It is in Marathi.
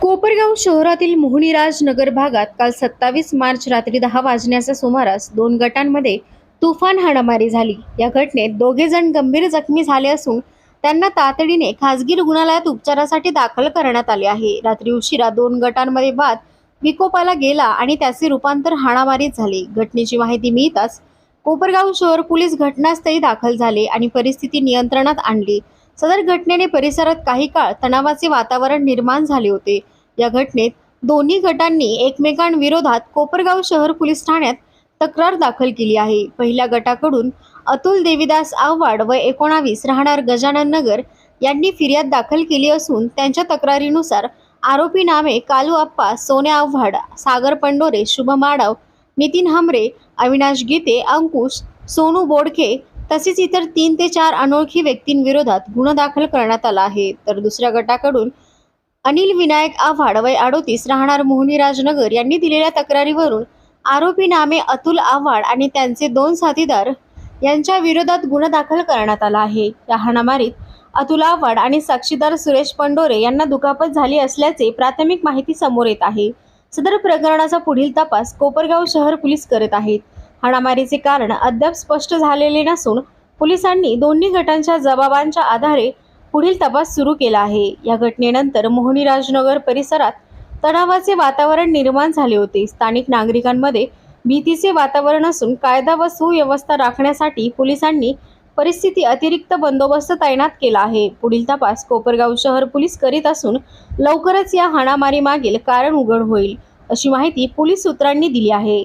कोपरगाव शहरातील मोहनीराज नगर भागात काल सत्तावीस मार्च रात्री दहा वाजण्याच्या सुमारास दोन गटांमध्ये तुफान हाणामारी झाली. या घटनेत दोघे जण गंभीर जखमी झाले असून त्यांना तातडीने खासगी रुग्णालयात उपचारासाठी दाखल करण्यात आले आहे. रात्री उशिरा दोन गटांमध्ये वाद विकोपाला गेला आणि त्याचे रूपांतर हाणामारीत झाले. घटनेची माहिती मिळताच कोपरगाव शहर पोलीस घटनास्थळी दाखल झाले आणि परिस्थिती नियंत्रणात आणली. सदर घटनेने परिसरात काही काळ तणावाचे वातावरण निर्माण झाले होते. या घटनेत दोन्ही गटांनी एकमेकांविरोधात कोपरगाव शहर पोलीस ठाण्यात तक्रार दाखल केली आहे. पहिल्या गटाकडून अतुल देवीदास आव्हाड व एकोणावीस राहणार गजानन नगर यांनी फिर्याद दाखल केली असून त्यांच्या तक्रारीनुसार आरोपी नामे कालू आप्पा सोन्या आव्हाड सागर पंडोरे शुभम आडव नितीन हमरे अविनाश गीते अंकुश सोनू बोडखे तसेच इतर तीन ते चार अनोळखी व्यक्तींविरोधात गुन्हा दाखल करण्यात आला आहे. तर दुसऱ्या गटाकडून अनिल विनायक आव्हाड वय अडोतीस राहणार मोहनीराजनगर यांनी दिलेल्या तक्रारीवरून आरोपी नामे अतुल आव्हाड आणि त्यांचे दोन साथीदार यांच्या विरोधात गुन्हा दाखल करण्यात आला आहे. या हाणामारीत अतुल आव्हाड आणि साक्षीदार सुरेश पंडोरे यांना दुखापत झाली असल्याचे प्राथमिक माहिती समोर येत आहे. सदर प्रकरणाचा पुढील तपास कोपरगाव शहर पोलीस करत आहेत. हाणामारीचे कारण अद्याप स्पष्ट झालेले नसून पोलिसांनी दोन्ही गटांच्या जबाबांच्या आधारे पुढील तपास सुरू केला आहे. या घटनेनंतर मोहनी राजनगर परिसरात तणावाचे वातावरण निर्माण झाले होते. स्थानिक नागरिकांमध्ये भीतीचे वातावरण असून कायदा व सुव्यवस्था राखण्यासाठी पोलिसांनी परिस्थिती अतिरिक्त बंदोबस्त तैनात केला आहे. पुढील तपास कोपरगाव शहर पोलीस करीत असून लवकरच या हाणामारी मागील कारण उघड होईल अशी माहिती पोलीस सूत्रांनी दिली आहे.